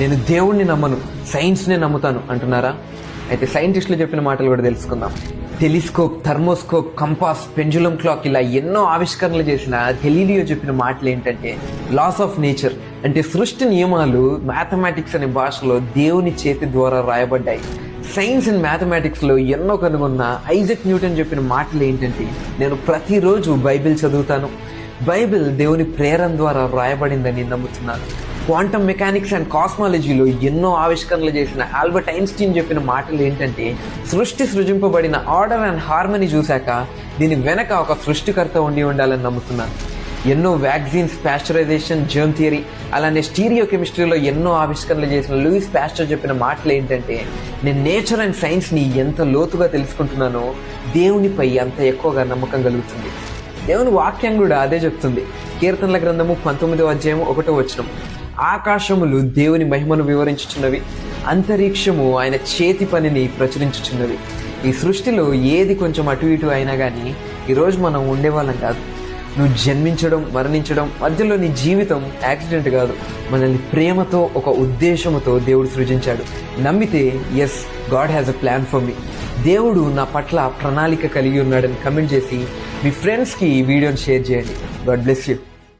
నేను దేవుణ్ణి నమ్మను సైన్స్నే నమ్ముతాను అంటున్నారా? అయితే సైంటిస్టులు చెప్పిన మాటలు కూడా తెలుసుకుందాం. Telescope thermoscope compass pendulum clock ఇలా ఎన్నో ఆవిష్కరణలు చేసిన గెలీలియో చెప్పిన మాటలు ఏంటంటే లాస్ ఆఫ్ నేచర్ అంటే సృష్టి నియమాలు మ్యాథమెటిక్స్ అనే భాషలో దేవుని చేతి ద్వారా రాయబడ్డాయి. సైన్స్ అండ్ మ్యాథమెటిక్స్లో ఎన్నో కనుగొన్న ఐజక్ న్యూటన్ చెప్పిన మాటలు ఏంటంటే నేను ప్రతిరోజు బైబిల్ చదువుతాను. బైబిల్ దేవుని ప్రేరణ ద్వారా రాయబడిందని నమ్ముతున్నాను. క్వాంటమ్ మెకానిక్స్ అండ్ కాస్మాలజీలో ఎన్నో ఆవిష్కరణలు చేసిన ఆల్బర్ట్ ఐన్స్టీన్ చెప్పిన మాటలు ఏంటంటే సృష్టి సృజింపబడిన ఆర్డర్ అండ్ హార్మనీ చూశాక దీని వెనక ఒక సృష్టికర్త ఉండి ఉండాలని నమ్ముతున్నాను. ఎన్నో వ్యాక్సిన్స్ ప్యాస్చరైజేషన్ జర్మ్ థియరీ అలానే స్టీరియో కెమిస్ట్రీలో ఎన్నో ఆవిష్కరణలు చేసిన లూయిస్ ప్యాస్టర్ చెప్పిన మాటలు ఏంటంటే నేను నేచర్ అండ్ సైన్స్ని ఎంత లోతుగా తెలుసుకుంటున్నానో దేవునిపై అంత ఎక్కువగా నమ్మకం కలుగుతుంది. దేవుని వాక్యం కూడా అదే చెప్తుంది. కీర్తనల గ్రంథము పంతొమ్మిదవ అధ్యాయం ఒకటో వచనం. ఆకాశములు దేవుని మహిమను వివరించుచున్నవి. అంతరిక్షము ఆయన చేతి పనిని ప్రచురించుచున్నవి. ఈ సృష్టిలో ఏది కొంచెం అటు ఇటు అయినా కానీ ఈరోజు మనం ఉండేవాళ్ళం కాదు. నువ్వు జన్మించడం మరణించడం మధ్యలో నీ జీవితం యాక్సిడెంట్ కాదు. మనల్ని ప్రేమతో ఒక ఉద్దేశంతో దేవుడు సృజించాడు. నమ్మితే yes God has a plan for me దేవుడు నా పట్ల ప్రణాళిక కలిగి ఉన్నాడని కమెంట్ చేసి మీ ఫ్రెండ్స్కి ఈ వీడియోని షేర్ చేయండి. God bless you